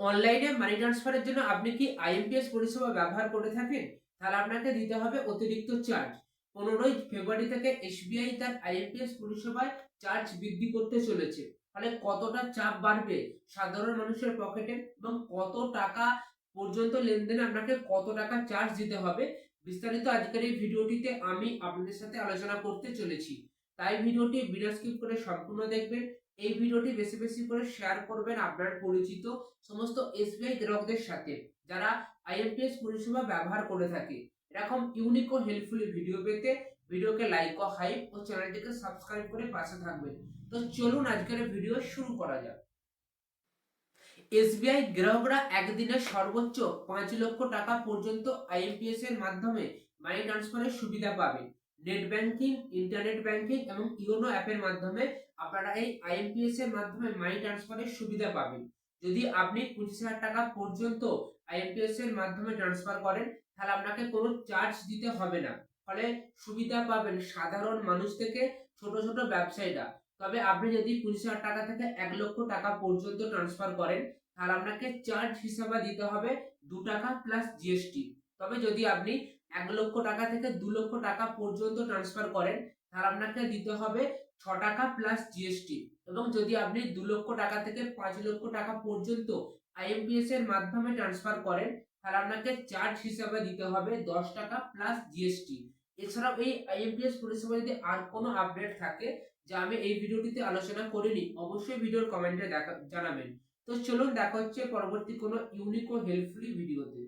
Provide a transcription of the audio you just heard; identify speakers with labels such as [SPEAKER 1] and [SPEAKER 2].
[SPEAKER 1] অনলাইনে মানি ট্রান্সফারের জন্য আপনি কি আইএমপিএস পরিষেবা ব্যবহার করে থাকেন? তাহলে আপনাকে দিতে হবে অতিরিক্ত চার্জ পনেরোই ফেব্রুয়ারি থেকে এসবিআই তার আইএমপিএস পরিষেবায় চার্জ বৃদ্ধি করতে চলেছে। ফলে কতটা চাপ বাড়বে সাধারণ মানুষের পকেটে এবং কত টাকা পর্যন্ত লেনদেনে আপনাকে কত টাকা চার্জ দিতে হবে, বিস্তারিত আজকের এই ভিডিওটিতে আমি আপনাদের সাথে আলোচনা করতে চলেছি। তাই ভিডিওটি বিনা স্কিপ করে সম্পূর্ণ দেখবেন। এই ভিডিওটি বেশি বেশি করে শেয়ার করবেন আপনার পরিচিত সমস্ত এসবিআই গ্রাহকদের সাথে, যারা আইএমপিএস পরিষেবা ব্যবহার করে থাকে। এরকম ইউনিক ও হেল্পফুল ভিডিও পেতে ভিডিওকে লাইক ও হাইপ ও চ্যানেলটিকে সাবস্ক্রাইব করে পাশে থাকবেন। তো চলুন আজকের ভিডিও শুরু করা যাক। এসবিআই গ্রাহকরা একদিনে সর্বোচ্চ পাঁচ লক্ষ টাকা পর্যন্ত আইএমপিএস এর মাধ্যমে মানি ট্রান্সফারের সুবিধা পাবেন নেট ব্যাংকিং ইন্টারনেট ব্যাংকিং এবং ইওনো অ্যাপের মাধ্যমে আপনারা এই আইএমপিএস এর মাধ্যমে মানি ট্রান্সফারের সুবিধা পাবেন। যদি আপনি পঁচিশ হাজার টাকা পর্যন্ত আইএমপিএস এর মাধ্যমে ট্রান্সফার করেন, তাহলে আপনাকে কোনো চার্জ দিতে হবে না। ফলে সুবিধা পাবেন সাধারণ মানুষ থেকে ছোট ছোট ব্যবসায়ীরা। তবে আপনি যদি পঁচিশ হাজার টাকা থেকে এক লক্ষ টাকা পর্যন্ত ট্রান্সফার করেন, তাহলে আপনাকে চার্জ হিসাবে দিতে হবে দু টাকা প্লাস জিএসটি তবে যদি আপনি এক লক্ষ টাকা থেকে দু লক্ষ টাকা পর্যন্ত ট্রান্সফার করেন, তাহলে আপনাকে দিতে হবে ছ টাকা প্লাস জিএসটি এবং যদি আপনি দু লক্ষ টাকা থেকে পাঁচ লক্ষ টাকা পর্যন্ত আইএমপিএস এর মাধ্যমে ট্রান্সফার করেন, তাহলে আপনাকে চার্জ হিসাবে দিতে হবে দশ টাকা প্লাস জিএসটি এছাড়াও এই আইএমপিএস পরিষেবা যদি আর কোনো আপডেট থাকে, যা আমি এই ভিডিওটিতে আলোচনা করিনি, অবশ্যই ভিডিওর কমেন্টে দেখা, জানাবেন। তো চলুন দেখা হচ্ছে পরবর্তী কোনো ইউনিক ও হেল্পফুলি ভিডিওতে